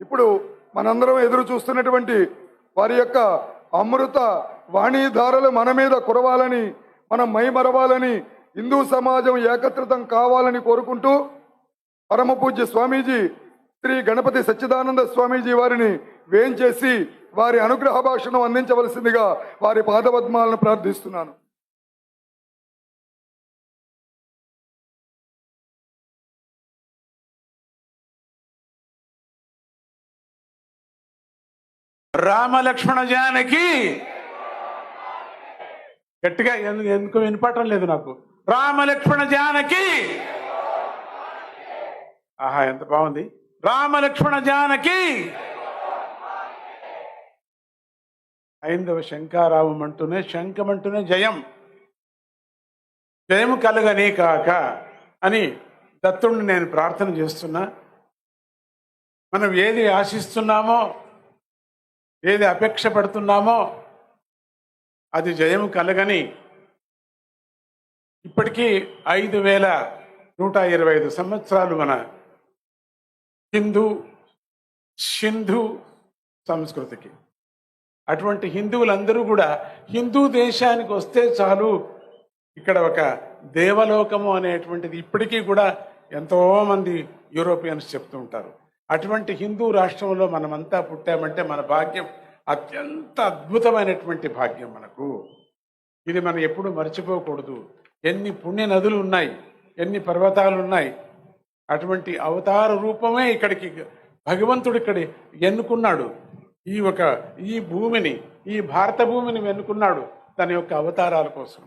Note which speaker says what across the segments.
Speaker 1: ఇప్పుడు మనందరం ఎదురు చూస్తున్నటువంటి వారి యొక్క అమృత వాణీధారలు మన మీద కురవాలని మనం మైమరవాలని హిందూ సమాజం ఏకత్రితం కావాలని కోరుకుంటూ పరమ పూజ్య స్వామీజీ శ్రీ గణపతి సచ్చిదానంద స్వామీజీ వారిని వేంచేసి వారి అనుగ్రహ భాషను అందించవలసిందిగా వారి పాదపద్మాలను ప్రార్థిస్తున్నాను.
Speaker 2: రామలక్ష్మణ జానకి. గట్టిగా ఎందుకు ఎందుకు వినపడటం లేదు నాకు. రామలక్ష్మణ జానకి. ఆహా ఎంత బాగుంది. రామలక్ష్మణ జానకి. ఐందవ శంకారావం అంటూనే శంఖమంటూనే జయం జయం. జయము కలగనే కాక అని దత్తుణ్ణి నేను ప్రార్థన చేస్తున్నా. మనం ఏది ఆశిస్తున్నామో ఏది అపేక్ష పడుతున్నామో అది జయం కలగని ఇప్పటికీ ఐదు వేల నూట ఇరవై ఐదు సంవత్సరాలు మన హిందూ సింధు సంస్కృతికి. అటువంటి హిందువులందరూ కూడా హిందూ దేశానికి వస్తే చాలు ఇక్కడ ఒక దేవలోకము అనేటువంటిది ఇప్పటికీ కూడా ఎంతో మంది యూరోపియన్స్ చెప్తూ ఉంటారు. అటువంటి హిందూ రాష్ట్రంలో మనమంతా పుట్టామంటే మన భాగ్యం అత్యంత అద్భుతమైనటువంటి భాగ్యం మనకు. ఇది మనం ఎప్పుడు మర్చిపోకూడదు. ఎన్ని పుణ్య నదులు ఉన్నాయి ఎన్ని పర్వతాలు ఉన్నాయి అటువంటి అవతార రూపమే ఇక్కడికి భగవంతుడు ఇక్కడ ఎన్నుకున్నాడు. ఈ ఒక ఈ భూమిని ఈ భారత భూమిని ఎన్నుకున్నాడు తన యొక్క అవతారాల కోసం.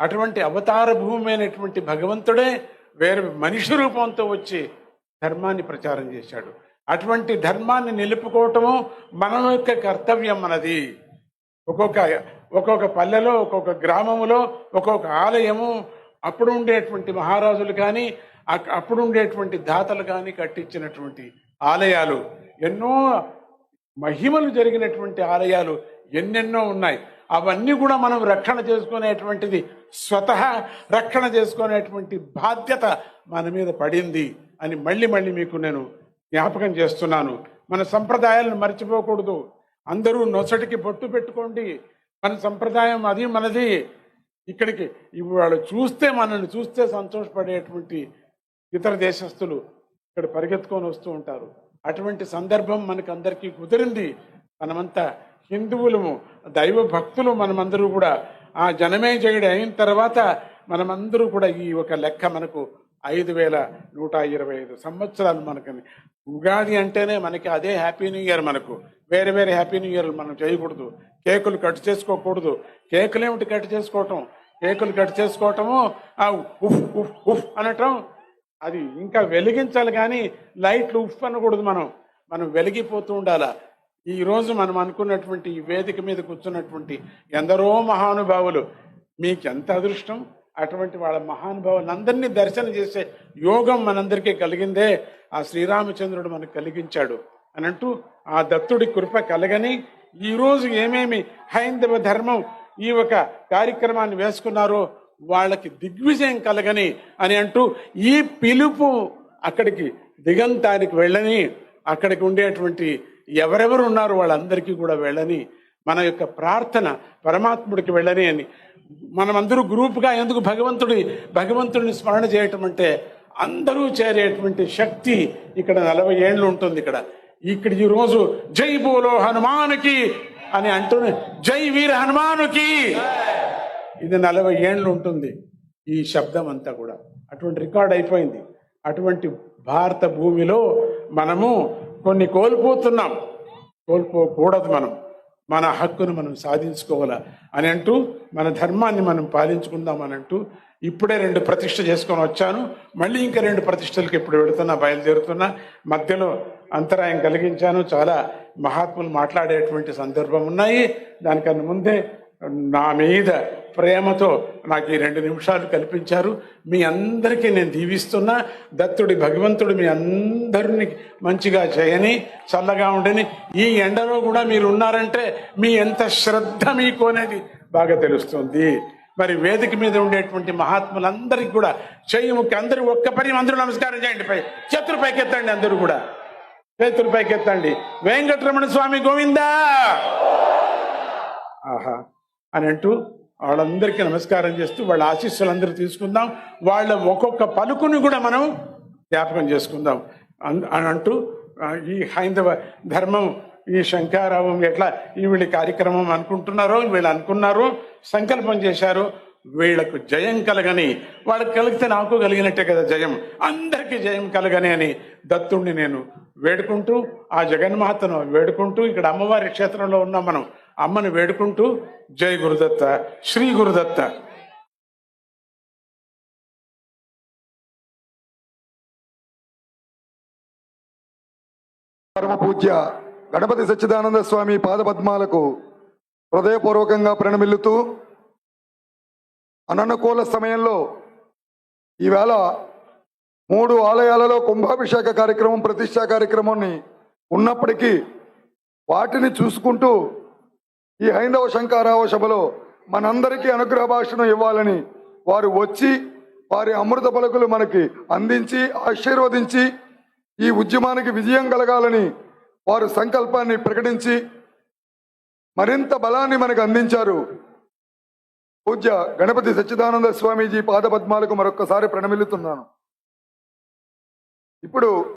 Speaker 2: అటువంటి అవతార భూమి అయినటువంటి భగవంతుడే వేరే మనిషి రూపంతో వచ్చి ధర్మాన్ని ప్రచారం చేశాడు. అటువంటి ధర్మాన్ని నిలుపుకోవటము మన యొక్క కర్తవ్యం మనది ఒక్కొక్క ఒక్కొక్క పల్లెలో ఒక్కొక్క గ్రామములో ఒక్కొక్క ఆలయము అప్పుడు ఉండేటువంటి మహారాజులు కానీ అప్పుడు ఉండేటువంటి దాతలు కానీ కట్టించినటువంటి ఆలయాలు. ఎన్నో మహిమలు జరిగినటువంటి ఆలయాలు ఎన్నెన్నో ఉన్నాయి. అవన్నీ కూడా మనం రక్షణ చేసుకునేటువంటిది స్వతహా రక్షణ చేసుకునేటువంటి బాధ్యత మన మీద పడింది అని మళ్ళీ మళ్ళీ మీకు నేను జ్ఞాపకం చేస్తున్నాను. మన సంప్రదాయాలను మర్చిపోకూడదు. అందరూ నొసటికి బొట్టు పెట్టుకోండి. మన సంప్రదాయం అది మనది. ఇక్కడికి ఇవాళ చూస్తే మనల్ని చూస్తే సంతోషపడేటువంటి ఇతర దేశస్తులు ఇక్కడ పరిగెత్తుకొని వస్తూ ఉంటారు. అటువంటి సందర్భం మనకు అందరికీ కుదిరింది. మనమంతా హిందువులము దైవ భక్తులు మనమందరూ కూడా ఆ జనమే జయుడు అయిన తర్వాత మనమందరూ కూడా ఈ ఒక లెక్క మనకు ఐదు వేల నూట ఇరవై ఐదు సంవత్సరాలు మనకి ఉగాది అంటేనే మనకి అదే హ్యాపీ న్యూ ఇయర్ మనకు. వేరే వేరే హ్యాపీ న్యూ ఇయర్ మనం చేయకూడదు. కేకులు కట్ చేసుకోకూడదు. కేకులు ఏమిటి కట్ చేసుకోవటం? కేకులు కట్ చేసుకోవటము ఆ ఉఫ్ ఉఫ్ ఉఫ్ అనటం అది ఇంకా వెలిగించాలి కానీ లైట్లు ఉఫ్ అనకూడదు మనం. మనం వెలిగిపోతూ ఉండాలా? ఈరోజు మనం అనుకున్నటువంటి ఈ వేదిక మీద కూర్చున్నటువంటి ఎందరో మహానుభావులు మీకు ఎంత అదృష్టం? అటువంటి వాళ్ళ మహానుభావులందరినీ దర్శనం చేసే యోగం మనందరికీ కలిగిందే. ఆ శ్రీరామచంద్రుడు మనకు కలిగించాడు అని అంటూ ఆ దత్తుడి కృప కలగని ఈరోజు ఏమేమి హైందవ ధర్మం ఈ ఒక కార్యక్రమాన్ని వేసుకున్నారో వాళ్ళకి దిగ్విజయం కలగని అని అంటూ ఈ పిలుపు అక్కడికి దిగంతానికి వెళ్ళని అక్కడికి ఉండేటువంటి ఎవరెవరు ఉన్నారు వాళ్ళందరికీ కూడా వెళ్ళని మన యొక్క ప్రార్థన పరమాత్ముడికి వెళ్ళని అని. మనమందరూ గ్రూప్గా ఎందుకు భగవంతుడి భగవంతుడిని స్మరణ చేయటం అంటే అందరూ చేరేటువంటి శక్తి ఇక్కడ నలభై ఏళ్ళు ఉంటుంది ఇక్కడ. ఇక్కడ ఈ రోజు జై బోలో హనుమానుకి అని అంటూనే జై వీర హనుమానుకి. ఇది నలభై ఏళ్ళు ఉంటుంది ఈ శబ్దం అంతా కూడా. అటువంటి రికార్డ్ అయిపోయింది. అటువంటి భారత భూమిలో మనము కొన్ని కోల్పోతున్నాం. కోల్పోకూడదు మనం. మన హక్కును మనం సాధించుకోవాలా అని అంటూ మన ధర్మాన్ని మనం పాలించుకుందాం అని అంటూ ఇప్పుడే రెండు ప్రతిష్ట చేసుకొని వచ్చాను. మళ్ళీ ఇంకా రెండు ప్రతిష్టలకు ఇప్పుడు వెళుతున్నా బయలుదేరుతున్నా. మధ్యలో అంతరాయం కలిగించాను. చాలా మహాత్ములు మాట్లాడేటువంటి సందర్భం ఉన్నాయి. దానికన్నా ముందే నా మీద ప్రేమతో నాకు ఈ రెండు నిమిషాలు కల్పించారు. మీ అందరికీ నేను దీవిస్తున్నా. దత్తుడి భగవంతుడు మీ అందరిని మంచిగా చేయని చల్లగా ఉండని ఈ ఎండలో కూడా మీరు ఉన్నారంటే మీ ఎంత శ్రద్ధ మీకు అనేది బాగా తెలుస్తుంది. మరి వేదిక మీద ఉండేటువంటి మహాత్ములందరికీ కూడా చెయ్యి ముక్కి అందరూ ఒక్క పని అందరూ నమస్కారం చేయండి. పై చేతులు పైకెత్తండి అందరూ కూడా. చేతులు పైకెత్తండి. వెంకటరమణ స్వామి గోవిందా! అని అంటూ వాళ్ళందరికీ నమస్కారం చేస్తూ వాళ్ళ ఆశీస్సులందరూ తీసుకుందాం. వాళ్ళ ఒక్కొక్క పలుకుని కూడా మనం జ్ఞాపకం చేసుకుందాం. అన్- అని అంటూ ఈ హైందవ ధర్మం ఈ శంకారావం ఎట్లా ఈ వీళ్ళ కార్యక్రమం అనుకుంటున్నారో వీళ్ళు అనుకున్నారో సంకల్పం చేశారు వీళ్ళకు జయం కలగని వాళ్ళకి కలిగితే నాకు కలిగినట్టే కదా జయం. అందరికీ జయం కలగని అని దత్తుణ్ణి నేను వేడుకుంటూ ఆ జగన్మాతను వేడుకుంటూ ఇక్కడ అమ్మవారి క్షేత్రంలో ఉన్నాం మనం. అమ్మని వేడుకుంటూ జై గురుదత్త శ్రీ గురుదత్త.
Speaker 1: పరమ పూజ్య గణపతి సచ్చిదానంద స్వామి పాదపద్మాలకు హృదయపూర్వకంగా ప్రణమిల్లుతూ అననుకూల సమయంలో ఈవేళ మూడు ఆలయాలలో కుంభాభిషేక కార్యక్రమం ప్రతిష్టా కార్యక్రమాన్ని ఉన్నప్పటికీ వాటిని చూసుకుంటూ ఈ హైందవ శంకారావ సభలో మనందరికీ అనుగ్రహ భాషను ఇవ్వాలని వారు వచ్చి వారి అమృత పలుకులు మనకి అందించి ఆశీర్వదించి ఈ ఉద్యమానికి విజయం కలగాలని వారు సంకల్పాన్ని ప్రకటించి మరింత బలాన్ని మనకు అందించారు. పూజ్య గణపతి సచ్చిదానంద స్వామీజీ పాదపద్మాలకు మరొక్కసారి ప్రణమిల్లుతున్నాను. ఇప్పుడు